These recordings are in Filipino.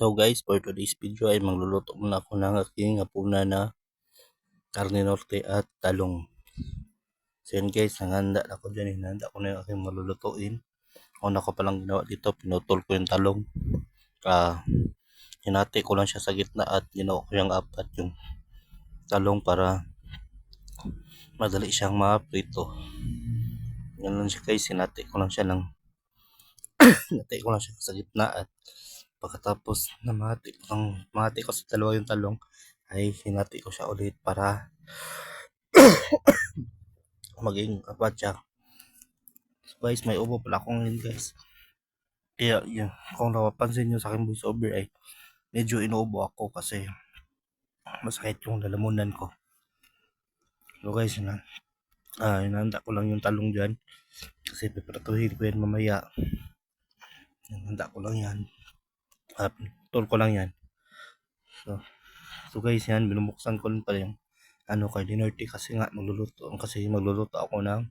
So guys, for today's video ay magluluto muna ako ng aking hapuna na karne norte at talong. So yan guys, nanghanda na ako dyan. Hinanda ko na yung aking malulutuin. Una ko palang ginawa dito, pinutol ko yung talong. Ah, hinati ko lang siya sa gitna at ginawa ko yung apat yung talong para madali siyang ma-prito. Yan lang siya guys, hinati ko lang siya ng hinati ko lang siya sa gitna at pagkatapos na mahati ko, ng, mahati ko sa dalawa yung talong ay hinati ko siya ulit para maging apat siya. So guys, may ubo pala akong ngayon guys. Kaya yun, kung napapansin nyo sa aking voiceover ay medyo inuubo ako kasi masakit yung lalamunan ko. So guys, yun na. Ah, hinanda ko lang yung talong dyan. Kasi pipratuhin ko yan mamaya. Hinanda ko lang yan. Ah, tol ko lang yan. So, so guys, yan, binubuksan ko rin pala yung ano kay Dinorte kasi nga magluluto kasi magluluto ako ng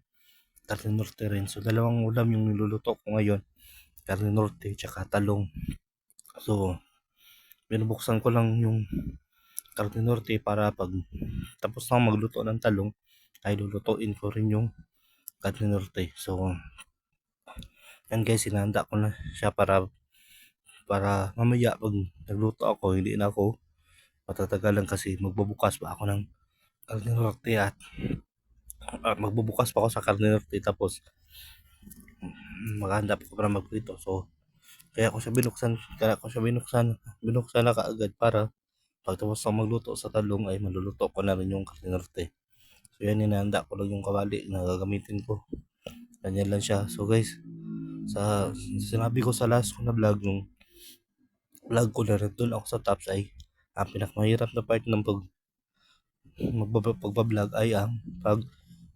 Carne Norte rin. So dalawang ulam yung niluluto ko ngayon. Carne Norte tsaka talong. So binubuksan ko lang yung Carne Norte para pag tapos na magluto ng talong ay lulutuin ko rin yung Carne Norte. So yan guys, sinanda ko na siya para para mamaya pag nagluto ako hindi na ako matatagalan kasi magbubukas pa ako ng Carne Norte at uh, magbubukas pa ako sa Carne Norte tapos mm, maghanda pa ako para magprito. So, kaya ko siya binuksan, kaya ko siya binuksan, binuksan na kaagad para pagtapos ng magluto sa talong ay maluluto ko na rin yung Carne Norte. So, yan, inahanda ko lang yung kawali na gagamitin ko. Ganyan lang siya. So, guys, sa sinabi ko sa last ko na vlog, yung vlog ko na rin doon ako sa tops ay ang pinakamahirap na part ng pag magbaba, pagbablog ay ang pag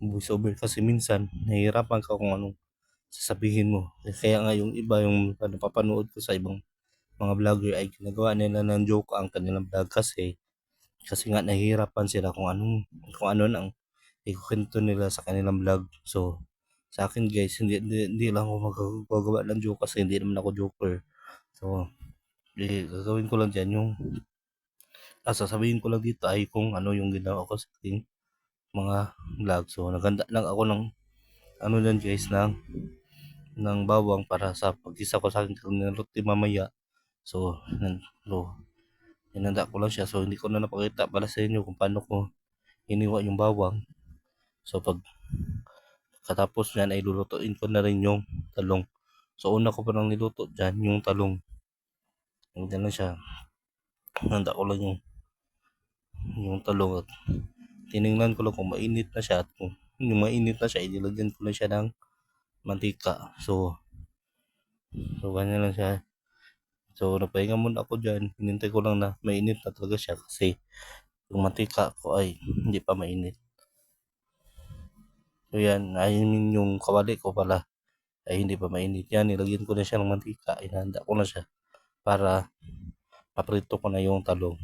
voiceover kasi minsan nahihirapan ka kung anong sasabihin mo. Kaya nga yung iba yung napapanood ko sa ibang mga vlogger ay ginagawa nila ng joke ang kanilang vlog kasi kasi nga nahihirapan sila kung anong kung ano nang ikukwento nila sa kanilang vlog. So sa akin guys, hindi, hindi, hindi lang ako magagawa ng joke kasi hindi naman ako joker. So, eh, gagawin ko lang dyan yung ah, sasabihin ko lang dito ay kung ano yung ginawa ko sa ating mga vlog. So, naganda lang ako ng ano yan guys, ng ng bawang para sa pag-isa ko sa akin roti mamaya. So, nan, so, hinanda ko lang siya. So, hindi ko na napakita para sa inyo kung paano ko iniwa yung bawang. So, pag katapos yan ay lulutuin ko na rin yung talong. So, una ko pa nang niluto dyan, yung talong. Ganyan lang siya. Handa ko lang yung yung talong at tiningnan ko lang kung mainit na siya at kung yung mainit na siya, inilagyan ko lang siya ng mantika. So, so ganyan lang siya. So, napahinga muna ako dyan. Hinintay ko lang na mainit na talaga siya kasi yung mantika ko ay hindi pa mainit. So, yan. I mean, yung kawali ko pala ay hindi pa mainit. Yan, nilagyan ko na siya ng mantika. Inahanda ko na siya para paprito ko na yung talong.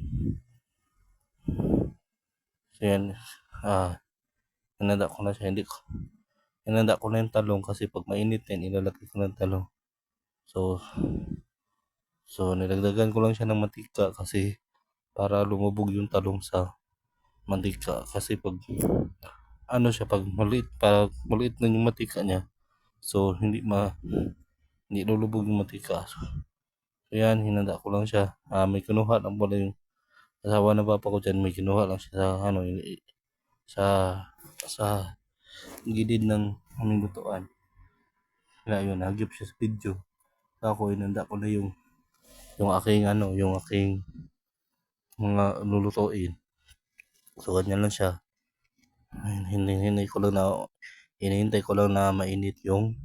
So yan, ah, inanda ko na siya, hindi ko, inanda ko na yung talong kasi pag mainit yan, ilalagay ko ng talong. So, so nilagdagan ko lang siya ng mantika kasi para lumubog yung talong sa mantika kasi pag ano siya pag maliit pag maliit na yung mantika niya so hindi ma hindi lulubog yung mantika so, so yan hinanda ko lang siya. Ah, may kinuha lang pala yung asawa ng papa ko dyan. May kinuha lang siya sa ano sa sa gilid ng aming lutuan. Kaya yun nagyop siya sa video. Ako inanda ko na yung yung aking ano yung aking mga lulutuin. So ganyan lang siya. Hinihintay ko lang na hinihintay ko lang na mainit yung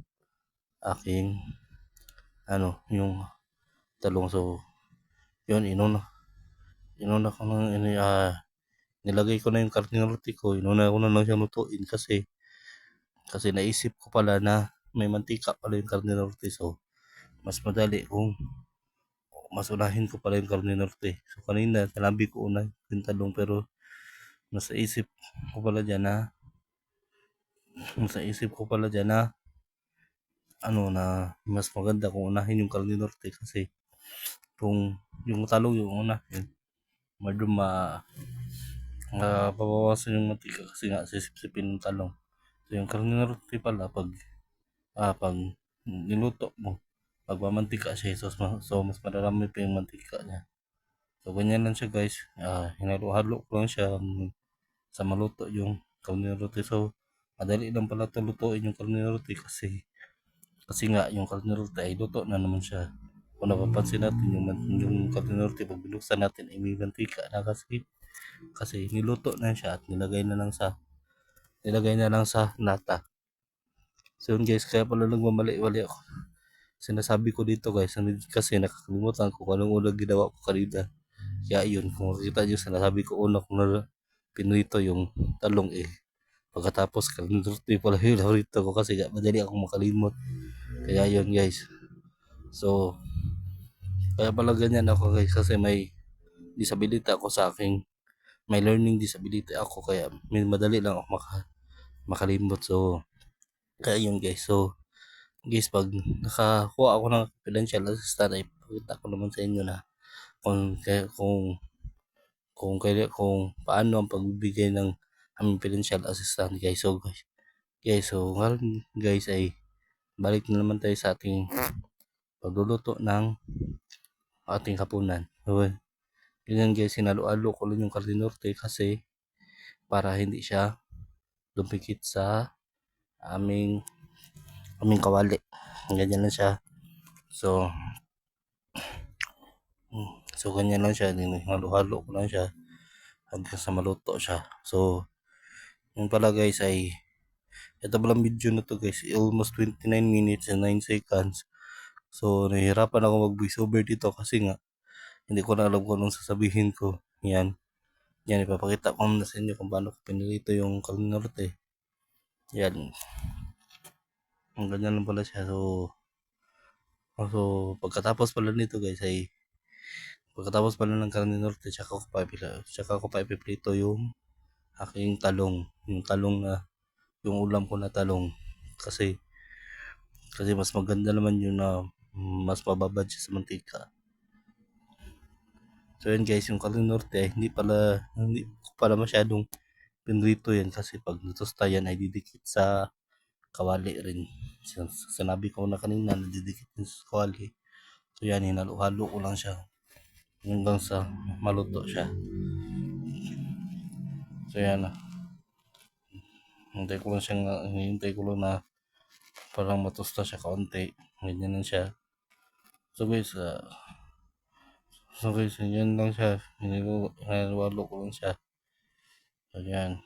aking ano yung talong. So yun inuna. Inuna ko nang ini ah, nilagay ko na yung roti ko. Inuna ko na lang siya lutuin kasi kasi naisip ko pala na may mantika pala yung roti. So mas madali kung mas unahin ko pala yung karne norte. So kanina, talabi ko una yung talong pero nasa isip ko pala dyan na nasa isip ko pala dyan na ano na mas maganda kung unahin yung karne norte kasi kung yung talong yung una yun. Medyo ma uh, pabawasan yung mantika kasi nga sisip-sipin ng talong. So yung karne na roti pala pag ah, pag niluto mo pag mamantika siya so, so mas marami pa yung mantika niya. So ganyan lang siya guys. Ah, hinalo-halo ko lang siya mm, sa maluto yung karne na roti. So madali lang pala ito lutuin yung karne roti kasi kasi nga yung karne roti ay luto na naman siya kung napapansin natin yung, yung roti pag binuksan natin ay may mantika na kasi kasi niluto na siya at nilagay na lang sa nilagay na lang sa nata. So yun guys kaya pala nagmamali-wali ako. Sinasabi ko dito guys kasi nakakalimutan ko kung anong unang ginawa ko kanina. Kaya yun kung makikita nyo sinasabi ko una kung pinrito yung talong eh. Pagkatapos kalindurti pala yung naprito ko kasi madali akong makalimot. Kaya yun guys. So kaya pala ganyan ako guys kasi may disability ako sa aking may learning disability ako kaya may madali lang ako maka, makalimot so kaya yun guys. So guys pag nakakuha ako ng financial assistance ay pakita ko naman sa inyo na kung kaya kung kung kaya kung paano ang pagbibigay ng aming financial assistance guys. So guys guys so ngayon guys ay balik na naman tayo sa ating pagluluto ng ating hapunan. So, ganyan guys sinalo-alo ko lang yung norte kasi para hindi siya dumikit sa aming aming kawali. Ganyan lang siya. So so ganyan lang siya. Halo-halo ko lang siya hanggang sa maluto siya. So yun pala guys ay ito palang video na to guys almost 29 minutes and 9 seconds so nahihirapan ako mag voice over dito kasi nga hindi ko na alam kung anong sasabihin ko. Yan. Yan ipapakita ko na sa inyo kung paano ko pinilito yung Norte. Yan. Ang ganyan lang pala siya. So so pagkatapos pala nito guys ay pagkatapos pala ng Kalin Norte tsaka ko pa tsaka ko pa ipiprito yung aking talong. Yung talong na yung ulam ko na talong. Kasi kasi mas maganda naman yun na mas mababad siya sa mantika. So yun guys yung Kalin Norte ay hindi pala hindi pala masyadong pinrito yan kasi pag natusta yan ay didikit sa kawali rin. Sin- sinabi ko na kanina na didikit din sa kawali. So yan hinalo-halo ko lang siya hanggang sa maluto siya. So yan ah. Hintay ko lang siyang hintay ko lang na parang matusta siya kaunti. Ganyan lang siya so guys ah, so guys yan lang siya. Hinalo ko lang siya. So yan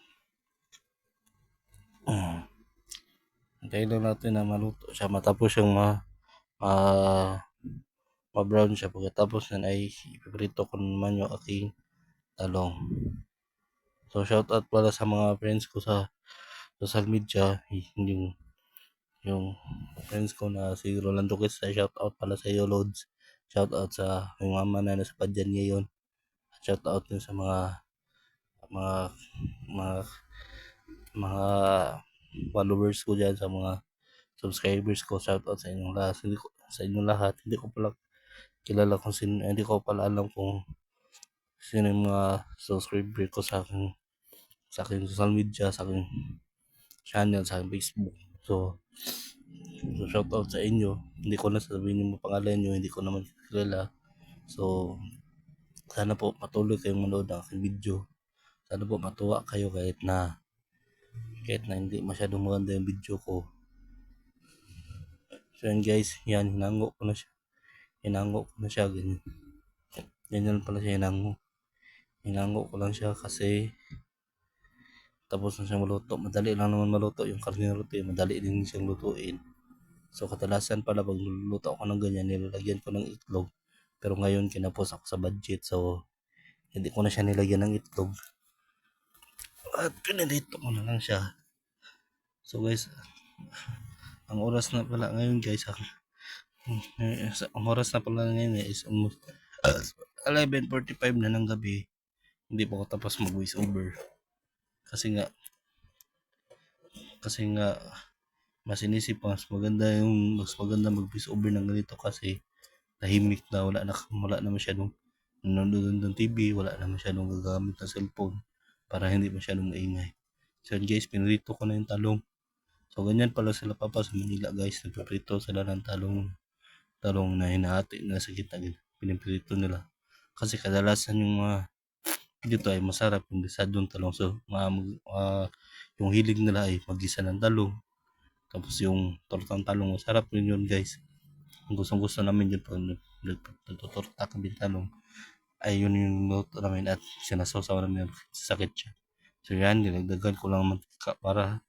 hintayin lang natin na maluto siya matapos yung ma ah ma-brown siya. Pagkatapos yan ay ipiprito ko naman yung aking so shout out pala sa mga friends ko sa social media. Yung yung friends ko na si Rolando Questa shout out pala sa iyo Lods. Shout out sa yung mama na nasa padyan ngayon. Shout out din sa mga mga mga mga followers ko dyan sa mga subscribers ko. Shout out sa inyong lahat. Hindi ko, sa inyong lahat. Hindi ko pala kilala kung sino hindi ko pala alam kung sino yung mga subscriber ko sa aking sa aking social media sa aking channel sa aking Facebook so so shout out sa inyo. Hindi ko na sasabihin yung pangalan nyo hindi ko naman kilala. So sana po patuloy kayong manood ng aking video. Sana po matuwa kayo kahit na kahit na hindi masyadong maganda yung video ko. So yan guys yan hinango ko na siya. Hinango ko na siya ganyan. Ganyan pala siya hinango. Hinango ko lang siya kasi tapos na siya maluto madali lang naman maluto yung karne roti madali din siyang lutuin. So kadalasan pala pag luluto ako ng ganyan nilalagyan ko ng itlog. Pero ngayon kinapos ako sa budget so hindi ko na siya nilagyan ng itlog. At pinilito ko na lang siya. So guys ang oras na pala ngayon guys ang, ang oras na pala ngayon is almost uh, 11.45 na ng gabi. Hindi pa ako tapos mag voice over kasi nga kasi nga mas inisip mas maganda yung mas maganda mag voice over ng ganito kasi tahimik na wala na wala na masyadong nanonood ng TV, wala na masyadong gagamit ng cellphone para hindi masyadong maingay. So yun guys, pinrito ko na yung talong. So ganyan pala sila papa sa Manila guys, nagpiprito sila ng talong talong na hinahati na sa gitna, piniprito nila. Kasi kadalasan yung mga dito ay masarap yung gisadong talong. So mga, uh, yung hilig nila ay magisa ng talong. Tapos yung tortang talong, masarap rin yun guys. Ang gustong gusto namin yun pag nagtutorta kami ng talong ay yun yung luto namin at sinasawsaw namin sa ketchup. So yan, dinagdagan ko lang mantika para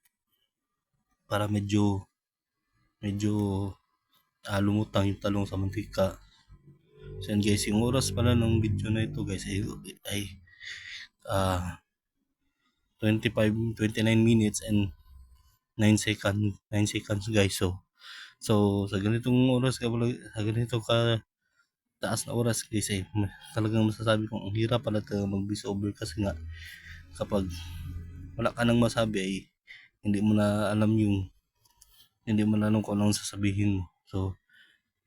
para medyo medyo uh, lumutang yung talong sa mantika. So yan guys, yung oras pala ng video na ito guys ay, ay uh, 25, 29 minutes and 9 seconds, 9 seconds guys. So, so sa ganitong oras ka sa ganito ka taas na oras guys eh, talagang masasabi kong ang hirap pala talaga mag over kasi nga kapag wala ka nang masabi ay hindi mo na alam yung hindi mo na alam kung anong sasabihin mo. So,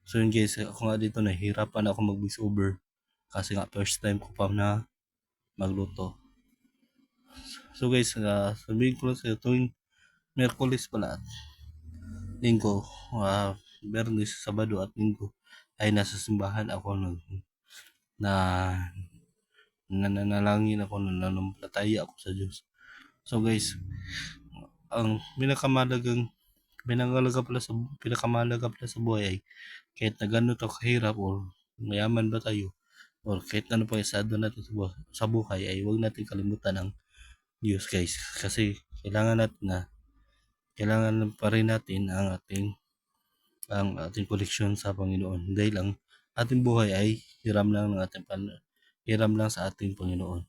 so yun guys, ako nga dito nahihirapan ako mag over kasi nga first time ko pa na magluto. So guys, uh, sabihin ko lang sa tuwing Merkulis pala at Linggo, uh, Bernis, Sabado at Linggo ay nasa simbahan ako nag na nananalangin ako nananampalataya ako sa Diyos. So guys, ang pinakamalagang pinakalaga pala sa pinakamalaga pala sa buhay ay kahit na gano'n to kahirap or mayaman ba tayo or kahit ano pa isado natin sa sa buhay ay huwag natin kalimutan ang Diyos guys. Kasi kailangan natin na kailangan pa rin natin ang ating ang ating koleksyon sa Panginoon. Dahil ang ating buhay ay hiram lang ng ating pan hiram lang sa ating Panginoon.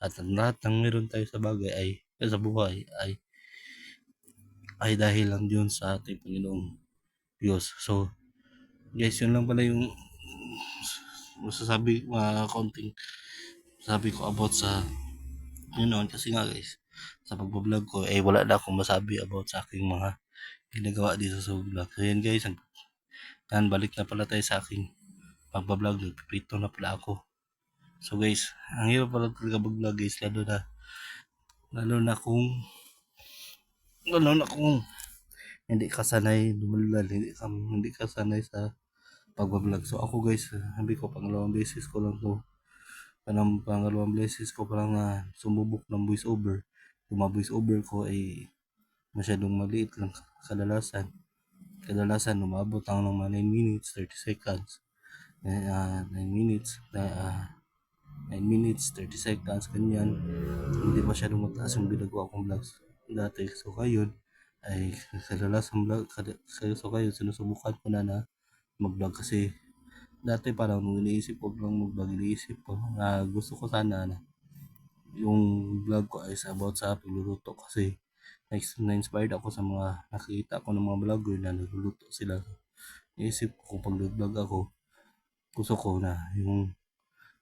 At ang lahat ng meron tayo sa bagay ay sa buhay ay ay dahil lang yun sa ating Panginoong Diyos. So guys yun lang pala yung masasabi mga konting sabi ko about sa Panginoon kasi nga guys sa pagbablog ko ay wala na akong masabi about sa aking mga ginagawa dito sa vlog. So yan guys, yan balik na pala tayo sa aking pagbablog. Nagpipito na pala ako. So guys, ang hirap pala talaga mag-vlog guys, lalo na lalo na kung lalo na kung hindi ka sanay lumulal, hindi ka, hindi ka sanay sa pagbablog. So ako guys, sabi ko pangalawang beses ko lang to panang pangalawang beses ko pa lang uh, sumubok ng voice over. Yung mga voice over ko ay masyadong maliit lang kadalasan. Kadalasan umabot ang ng mga 9 minutes, 30 seconds. Uh, 9 minutes, uh, 9 minutes, 30 seconds, ganyan. Hindi masyadong mataas yung ginagawa kong vlogs dati. So ngayon, ay kadalasan vlog, kada, so kayo sinusubukan ko na na mag-vlog kasi dati parang nung iniisip ko lang mag-vlog, iniisip ko na gusto ko sana na yung vlog ko is about sa pagluluto kasi na-inspired ako sa mga nakikita ko ng mga vlogger na nagluluto sila. Naisip ko kung pag-vlog ako, gusto ko na yung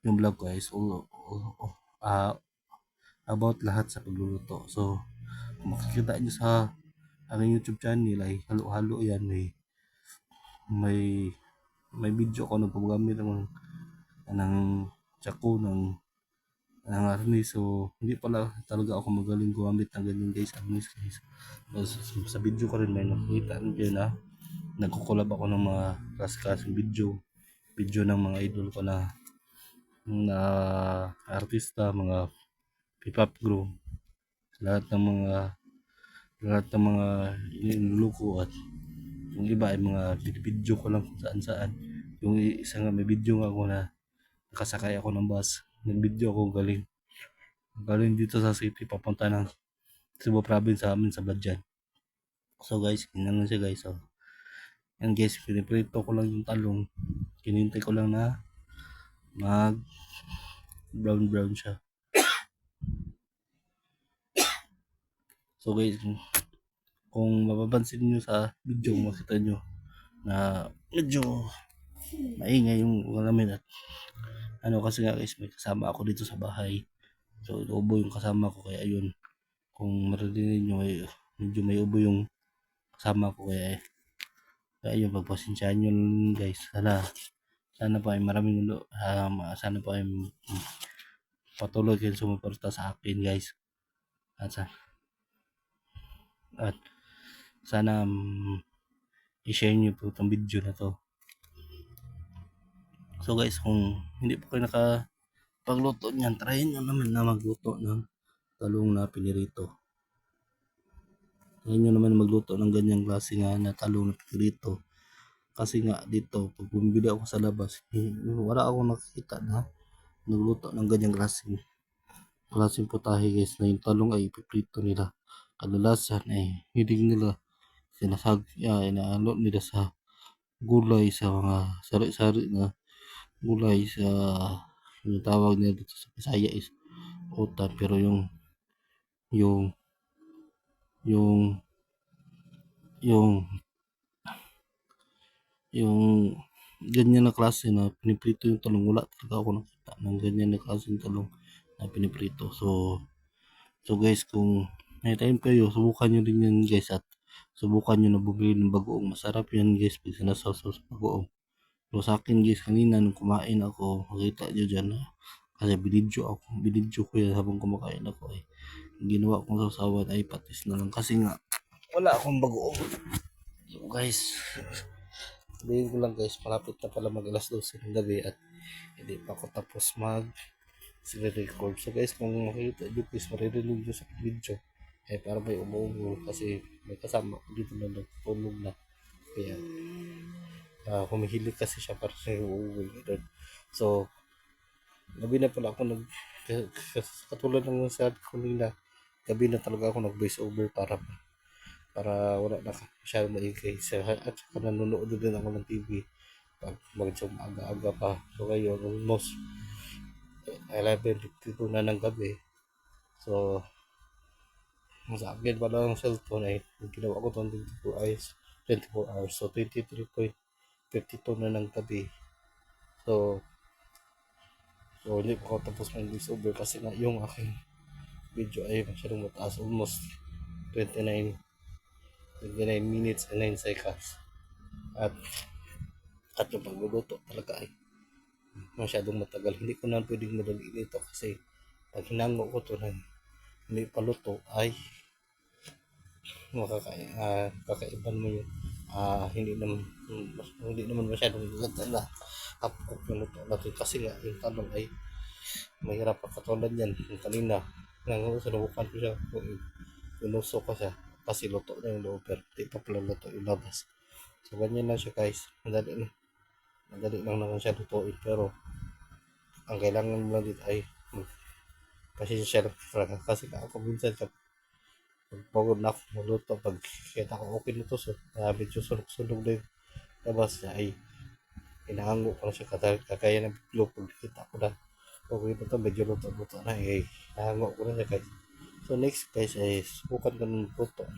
yung vlog ko is all, all, all, uh, about lahat sa pagluluto. So, kung makikita nyo sa aking YouTube channel ay halo-halo yan. May, may, may video ko ng paggamit ng, ng tsako, ng ng arnis. So, hindi pala talaga ako magaling gumamit ng ganyan guys, arnis guys. So, sa video ko rin may nakita rin na nagkukulab ako ng mga kaskasing video. Video ng mga idol ko na na artista, mga hip-hop group. Lahat ng mga lahat ng mga iniluluko at yung iba ay mga video ko lang kung saan saan. Yung isa nga may video nga ako na nakasakay ako ng bus. Nag-video ako galing. Galing dito sa city papunta ng Cebu province sa amin sa Badjan so guys lang siya guys. So yan guys piniprito ko lang yung talong. Kinintay ko lang na mag brown brown siya. So guys kung mapapansin nyo sa video makita nyo na medyo maingay yung alamin at ano kasi nga guys may kasama ako dito sa bahay. So ubo yung kasama ko kaya ayun. Kung maririnig nyo may, medyo may ubo yung kasama ko kaya kaya ayun pagpasensyahan nyo guys. Sana Sana po ay maraming ulo, um, sana po ay patuloy kayong sumuporta sa akin guys. At sa at sana um, i-share niyo po itong video na to. So guys, kung hindi po kayo naka pagluto niyan, try nyo naman na magluto ng talong na pinirito. Try nyo naman magluto ng ganyang klase nga na talong na pinirito. Kasi nga dito, pag bumili ako sa labas, eh, wala akong nakikita na nagluto ng ganyang klaseng klaseng putahe guys na yung talong ay ipiprito nila. Kadalasan ay hiling nila sinasag, ya, inaalo nila sa gulay sa mga sari-sari na gulay sa yung tawag nila dito sa Bisaya is utan pero yung yung yung yung yung ganyan na klase na piniprito yung talong. Wala talaga ako nakita ng ganyan na klase ng talong na piniprito. So so guys kung may time kayo subukan nyo din yan guys at subukan nyo na bumili ng bagoong masarap. Yan guys pag sinasawsaw sa bagoong. So sa akin guys kanina nung kumain ako makita nyo dyan ha? kasi binidyo ako. Binidyo ko yan habang kumakain ako eh. Ginawa kong sasawan ay patis na lang. Kasi nga wala akong bagoong. So guys Sabihin ko lang guys, malapit na pala mag alas 12 ng gabi at hindi pa ako tapos mag record. So guys, kung makikita nyo guys, maririnig nyo sa video, eh para may umuungol kasi may kasama ko dito na nagtulog na. Kaya, uh, humihilig kasi siya para sa. Ganun. So, gabi na pala ako nag, katulad ng sabi ko nila, gabi na talaga ako nag voice over para para wala na masyadong maingay sa at saka nanonood din ako ng TV pag mag aga-aga pa so ngayon almost 11.52 na ng gabi so sa akin pala ng cellphone ay ginawa ko itong 24 hours 24 hours so 23.52 na ng gabi so so hindi ko tapos mag over kasi nga yung aking video ay masyadong mataas almost 29 29 minutes and 9 seconds. At at yung pagluluto talaga ay masyadong matagal. Hindi ko na pwedeng madali nito kasi pag hinango ko to ng hindi paluto ay makaka uh, kakaiban mo yun. Uh, hindi naman hindi naman masyadong ganda na. Hapkok yung luto natin. Kasi nga yung tanong ay mahirap pa katulad yan yung kanina nang sinubukan ko siya. Pinuso ko siya. Kasi luto na yung loob pero di pa pala luto yung labas. So ganyan lang siya guys. Madali na. Madali lang naman siya lutuin pero ang kailangan mo lang dito ay pasensya lang talaga kasi ako minsan sa pagpagod na ako magluto pag kita ko okay na to so uh, medyo sunog-sunog na yung labas niya ay inahango ko na siya kakaya ng biglo pag kita ko na okay na to medyo luto-luto na eh nahango ko na siya guys So next guys ay subukan ko ng puto.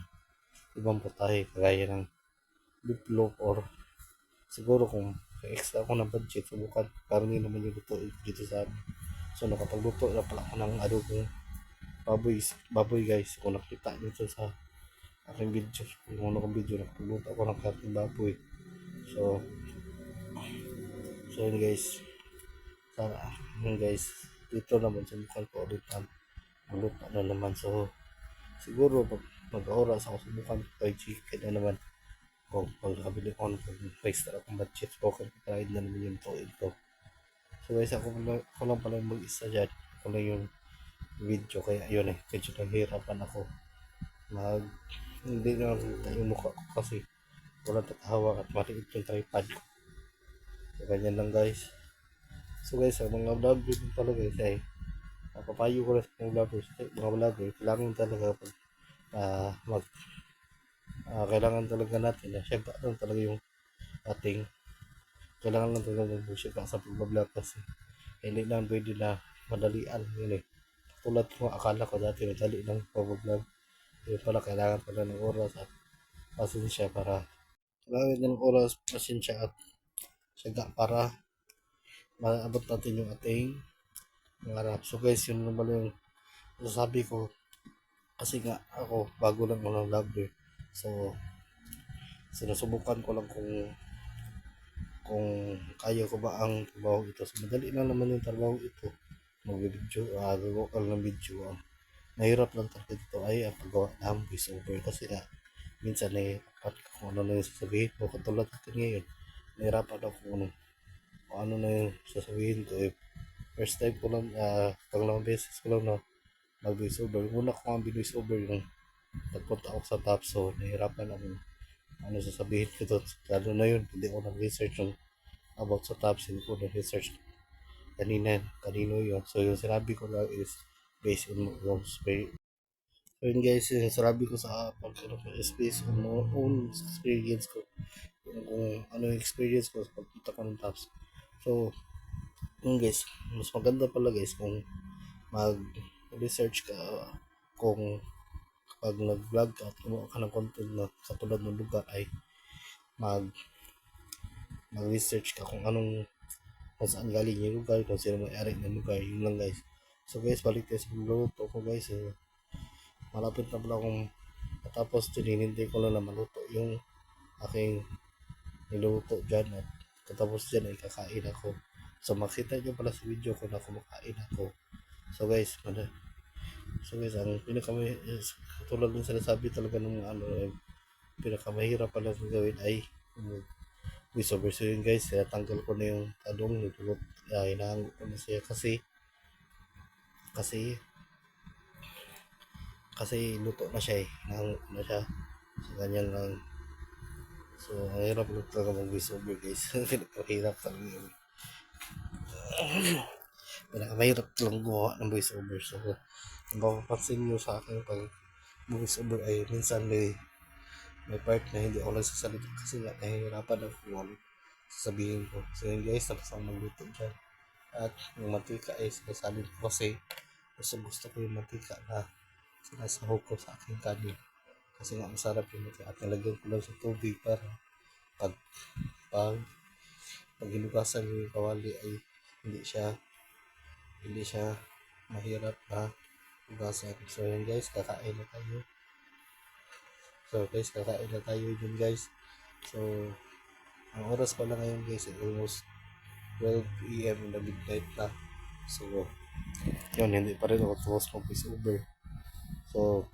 Ibang putahe kagaya ng loaf or siguro kung extra ako ng budget subukan yun naman yung luto dito sa amin. So nakapagluto na pala ako ng adobong baboy, baboy guys kung nakita nyo sa aking video kung ano kong video nakapagluto ako ng karting baboy so so yun guys sana yun guys dito naman subukan ko ulit ang Maluto na naman. So, siguro pag mag-oras ako subukan kay chicken na naman. Kung pag nakabili ko ng pag-price na budget, ko try na naman yung tuwid ko. So guys, ako, ako lang pala mag-isa dyan. Ako lang yung video. Kaya yun eh, medyo nahihirapan ako. Mag, hindi na nakita yung mukha ko kasi wala tatawa at maliit yung tripod ko. So, ganyan lang guys. So guys, ang mga vlog din pala guys ay papayo ko lang sa mga vloggers, eh, mga vlogger, kailangan talaga pag uh, mag uh, kailangan talaga natin na syempre lang talaga yung ating kailangan lang talaga ng syempre sa pagbablog kasi hindi lang pwede na madalian yun eh tulad ko akala ko dati madali lang pagbablog yun pala kailangan pala ng oras at pasensya para kailangan ng oras pasensya at syaga para maabot natin yung ating pangarap. So guys, yun naman yung sasabi ko. Kasi nga ako, bago lang ako ng vlogger. So, sinusubukan ko lang kung kung kaya ko ba ang trabaho ito. So, madali lang naman yung trabaho ito. Mag-video, uh, gagawa ka ng video. Ang mahirap lang talaga dito ay ang paggawa ng voice over kasi nga minsan ay dapat kung ano na yung sasabihin mo. Katulad natin ngayon, nahirapan ako kung ano, kung ano na yung sasabihin ko. Eh, first time ko lang, uh, pangalawang beses ko lang na mag-voice over. Una ko ang voice over yung nagpunta ako sa top so nahirapan ako ano sasabihin ko doon. Lalo na yun, hindi ko nag-research yung about sa tabs, hindi ko nag-research kanina, kanino yun. So yung sinabi ko lang is based on yung experience. So yun guys, yung sinabi ko sa pagkaroon ko is based on my own experience ko. Yung kung ano yung experience ko sa pagpunta ko ng tabs. So, yun guys, mas maganda pala guys kung mag-research ka kung kapag nag-vlog ka at gumawa ka ng content na katulad ng lugar ay mag mag-research ka kung anong kung saan galing yung lugar, kung sino may-ari ng lugar, yun lang guys. So guys, balik tayo sa luto ko guys. So, malapit na pala akong matapos tinihintay ko lang na maluto yung aking niluto dyan at katapos dyan ay kakain ako. So makita nyo pala sa video ko na kumakain ako. So guys, mana So guys, ang pinakamay is katulad ng sinasabi talaga ng ano, eh, pinakamahirap pala kong gawin ay um, voice over. So yun guys, kaya tanggal ko na yung talong, nagulot, uh, hinahango ko na siya kasi kasi kasi luto na siya eh, hinahango na siya. So ganyan lang. So, ang hirap lang talaga mag voice over guys. Pinakamahirap talaga yun. Pinakamahirap lang gumawa ng voice over. So, mapapansin nyo sa akin pag voice over ay minsan may may part na hindi ako nagsasalita kasi nga nahihirapan ako kung ano sasabihin ko. So yun guys, tapos ang magluto dyan. At yung mantika ay sinasalin ko kasi gusto gusto ko yung mantika na sinasahog ko sa aking kanin. Kasi nga masarap yung mantika at nalagyan ko lang sa tubig para pag pag pag hinugasan yung kawali ay hindi siya hindi siya mahirap na hugasan. So yun guys, kakain na tayo. So guys, kakain na tayo dun guys. So, ang oras pa lang ngayon guys, ay almost 12 p.m. in the midnight na. So, yun, hindi pa rin ako tapos mag over. So,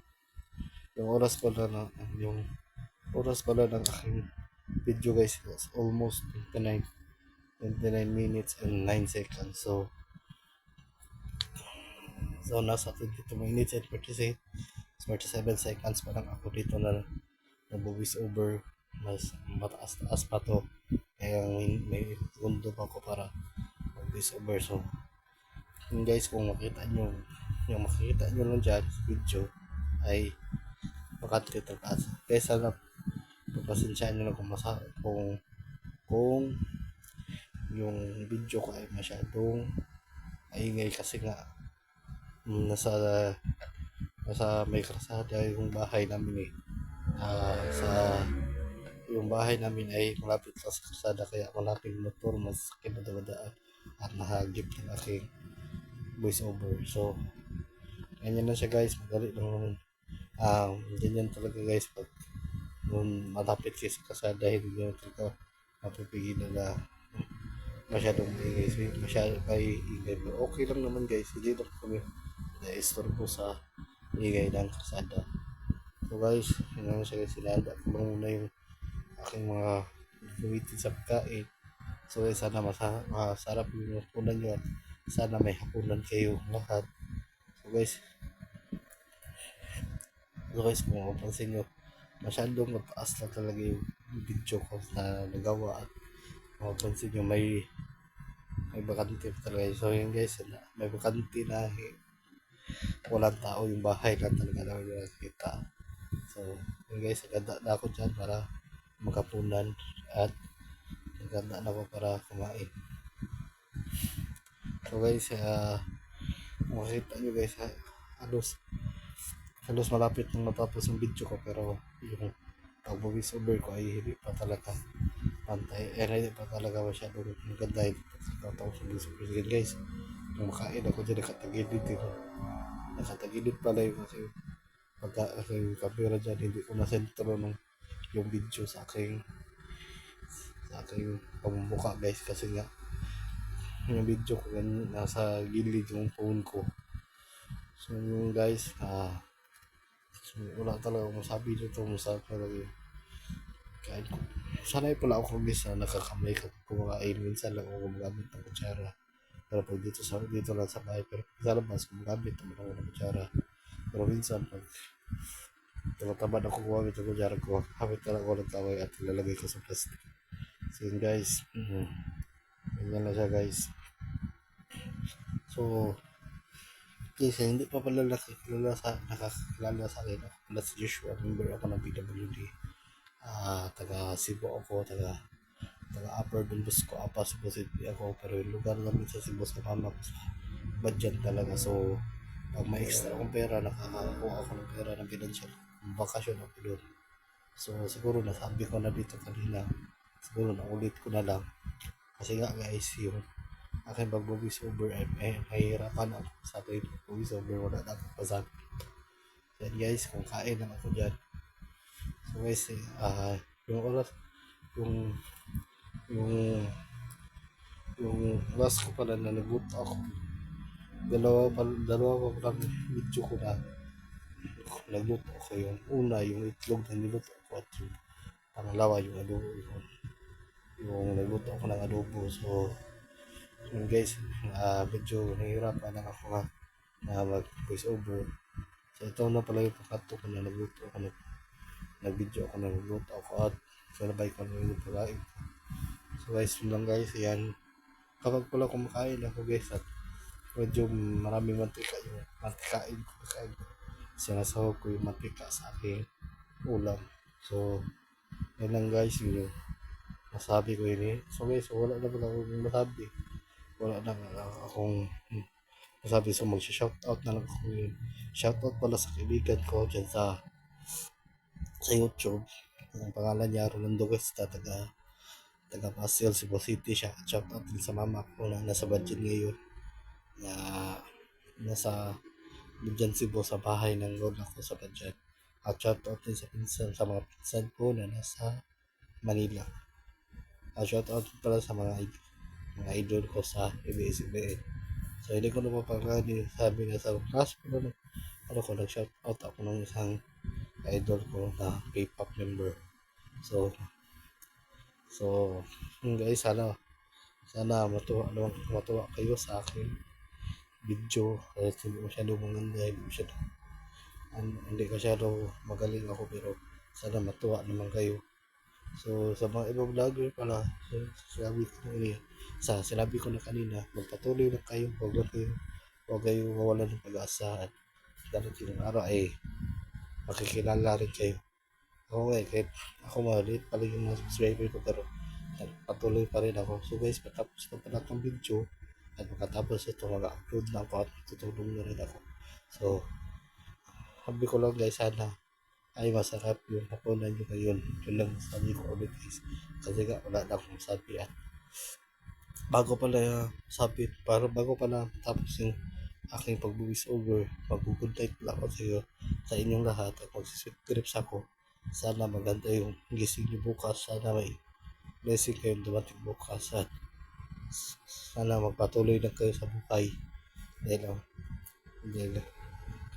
yung oras pala na, yung oras pala ng aking video guys is almost 29 29 minutes and 9 seconds. So, so nasa 22 minutes and 46 47 seconds pa lang ako dito na nag-voice over mas mataas-taas pa to. Kaya may, may segundo pa ako para mag-voice over. So yun guys kung makita nyo yung makikita nyo lang dyan video ay taas. Guys sana pagpasensyaan nyo lang kung masa kung kung yung video ko ay masyadong maingay kasi nga nasa nasa may krasada yung bahay namin eh. Ah, sa yung bahay namin ay malapit sa krasada kaya malaking motor mas sakit na dumadaan at nahagip ng aking voice over. So, ganyan lang siya guys. Madali lang. Um, ganyan talaga guys pag um, malapit kayo sa kasada hindi nyo talaga mapipigilan na masyadong ingay. So, masyadong kay ingay. Okay lang naman guys. Hindi lang kami na-istorbo sa ingay ng kasada. So guys, yun lang siya guys. Lang muna yung aking mga gamitin sa pagkain. So guys, sana masa masarap yung hapunan nyo at sana may hapunan kayo lahat. So guys, so guys, kung mapapansin nyo, masyadong mataas na talaga yung video ko na nagawa at mapapansin nyo may may bakante talaga. So yun guys, may bakante na eh, walang tao yung bahay lang talaga naman yung nakikita. So, yun guys, naganda na ako dyan para makapunan at naganda na ako para kumain. So guys, uh, makikita nyo guys, ha, halos halos malapit nang matapos yung video ko pero yung pag-voice over ko ay hindi pa talaga pantay eh hindi pa talaga masyadong maganda yung pagkatapos yung voice over guys nung makain ako dyan nakatagilid dito nakatagilid pala yung aking pagka aking camera dyan hindi ko na sentro ng yung video sa aking sa aking pamumuka guys. Kasi nga yung video ko ganun, nasa gilid yung phone ko. So yung guys ah so, wala talaga masabi dito masabi talaga yun. Kahit ko sanay pala ako guys na nakakamay ka kumakain minsan lang ako gumagamit ng kutsara pero pag dito sa dito lang sa bahay pero sa labas gumagamit naman ako ng kutsara. Pero minsan pag tumatamad ako gumamit ng kutsara ko hamit na lang ako ng taway at ilalagay ko sa plastic. So yun guys. Mm, ganyan na siya guys. So kasi hindi pa pala nakakilala sa nakakilala sa akin ako pala si Joshua member ako ng PWD ah taga Cebu ako taga taga Upper Don Bosco Apa Cebu City ako pero yung lugar namin sa Cebu sa mama ko sa budget talaga. So pag may extra akong pera nakakakuha ako ng pera ng financial bakasyon ako doon so siguro nasabi ko na dito kanina siguro naulit ko na lang. Kasi nga guys yung aking pag-voice over ay eh, nahihirapan ako. Sa akin voice over wala na akong pasabi yan guys kung kain lang ako dyan. So guys eh, ah yung oras yung yung yung oras ko pala na nagbuto ako. Dalawa pa dalawa pa lang video ko na nagluto ako. Yung una yung itlog na niluto ako at yung pangalawa yung adobo. Yung, yung nagluto ako ng adobo. So yun guys ah medyo nahihirapan lang ako nga na mag voice over so ito na pala yung pagkato ko na nagluto ako nag nag-video ako na nagluto ako at sinabay ko na yung pagkain ko yun lang guys. Yan kapag pala kumakain ako guys at medyo maraming mantika yung mantikain ko sinasahog ko yung mantika sa aking ulam. So yan lang guys yun yung masabi ko yun eh. So guys wala na pala akong masabi wala na akong masabi so mag-shoutout na lang ako yun. Shoutout pala sa kaibigan ko dyan sa sa YouTube. Ang pangalan niya Rolando Cuesta taga taga Pastel Cebu City siya. Shoutout din sa mama ko na nasa budget ngayon. Na nasa Budyan Cebu sa bahay ng lola ko sa budget at shoutout din sa pinsan sa mga pinsan ko na nasa Manila. At shoutout din pala sa mga id- mga idol ko sa ABS-CBN so hindi ko na mapagkani sabi nga sa class na ano ko nag shoutout ako ng isang idol ko na K-pop member. So so guys sana sana matuwa naman matuwa kayo sa akin video. Kahit hindi masyado maganda hindi masyado hindi masyado magaling ako pero sana matuwa naman kayo. So sa mga ibang vlogger pala so, sinabi ko na sa sinabi ko na kanina magpatuloy lang kayo huwag lang kayo huwag kayo mawalan ng pag-asa at darating ng araw ay makikilala rin kayo ako nga eh, kahit ako maliit pala yung mga subscriber ko pero patuloy pa rin ako. So guys patapos na pala itong video at pagkatapos ito mag-upload na ako at tutulong na rin ako. So sabi ko lang guys sana ay masarap yung hapunan nyo ngayon. Yun lang sabi ko ulit guys. Kasi nga wala na akong sabi at bago pala sabi para bago pala tapos yung aking pag-voice over mag-good night pala ako sa iyo sa inyong lahat at mag-sweet grips ako sana maganda yung gising niyo bukas. Sana may blessing kayong dumating bukas at sana magpatuloy lang kayo sa buhay. Dahil dahil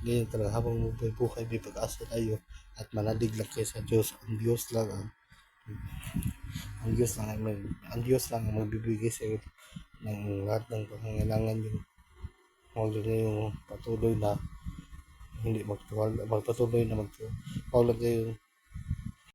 ganyan talaga. Habang buhay buhay may pag-asa tayo at manalig lang kayo sa Diyos. Ang Diyos lang ang ang Diyos lang ang mag- ang Diyos lang ang magbibigay sa iyo ng lahat ng pangangailangan nyo huwag lang kayong patuloy na hindi magtuwal magpatuloy na magtuwal huwag lang kayong